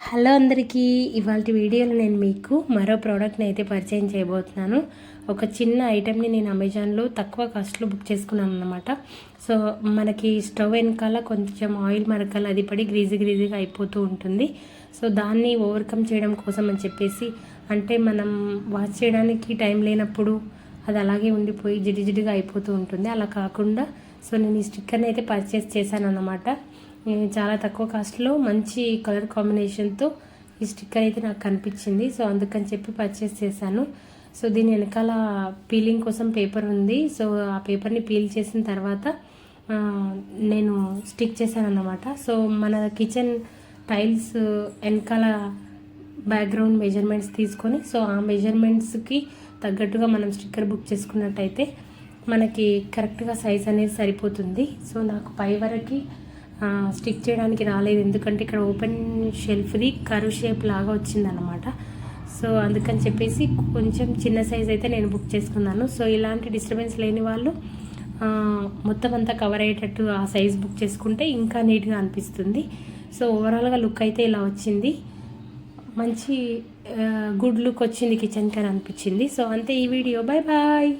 Hello అందరికీ ఇవాళ వీడియోలో నేను మీకు మరో ప్రోడక్ట్ని అయితే పరిచయం చేయబోతున్నాను. ఒక చిన్న ఐటెంని నేను అమెజాన్లో తక్కువ కాస్ట్లో బుక్ చేసుకున్నాను అనమాట సో మనకి స్టవ్ వెనకాల కొంచెం ఆయిల్ మరకలు అది పడి గ్రీజీ గ్రీజీగా అయిపోతూ ఉంటుంది. సో దాన్ని ఓవర్కమ్ చేయడం కోసం అని చెప్పేసి అంటే మనం వాష్ చేయడానికి టైం లేనప్పుడు అది అలాగే ఉండిపోయి జిడిజిడిగా అయిపోతూ ఉంటుంది. అలా కాకుండా సో నేను ఈ స్టిక్కర్ని అయితే పర్చేస్ చేశాను అనమాట చాలా తక్కువ కాస్ట్లో మంచి కలర్ కాంబినేషన్తో ఈ స్టిక్కర్ అయితే నాకు కనిపించింది. సో అందుకని చెప్పి పర్చేస్ చేశాను. సో దీని వెనకాల పీలింగ్ కోసం పేపర్ ఉంది. సో ఆ పేపర్ని పీల్ చేసిన తర్వాత నేను స్టిక్ చేశాను అన్నమాట సో మన కిచెన్ టైల్స్ వెనకాల బ్యాక్గ్రౌండ్ మెజర్మెంట్స్ తీసుకొని సో ఆ మెజర్మెంట్స్కి తగ్గట్టుగా మనం స్టిక్కర్ బుక్ చేసుకున్నట్టయితే మనకి కరెక్ట్గా సైజ్ అనేది సరిపోతుంది. సో నాకు పై వరకు స్టిక్ చేయడానికి రాలేదు. ఎందుకంటే ఇక్కడ ఓపెన్ షెల్ఫ్ది కరువు షేప్ లాగా వచ్చిందనమాట సో అందుకని చెప్పేసి కొంచెం చిన్న సైజ్ అయితే నేను బుక్ చేసుకున్నాను. సో ఇలాంటి డిస్టర్బెన్స్ లేని వాళ్ళు మొత్తం అంతా కవర్ అయ్యేటట్టు ఆ సైజ్ బుక్ చేసుకుంటే ఇంకా నీట్గా అనిపిస్తుంది. సో ఓవరాల్గా లుక్ అయితే ఇలా వచ్చింది. మంచి గుడ్ లుక్ వచ్చింది కిచెన్కి అని అనిపించింది. సో అంతే ఈ వీడియో బాయ్ బాయ్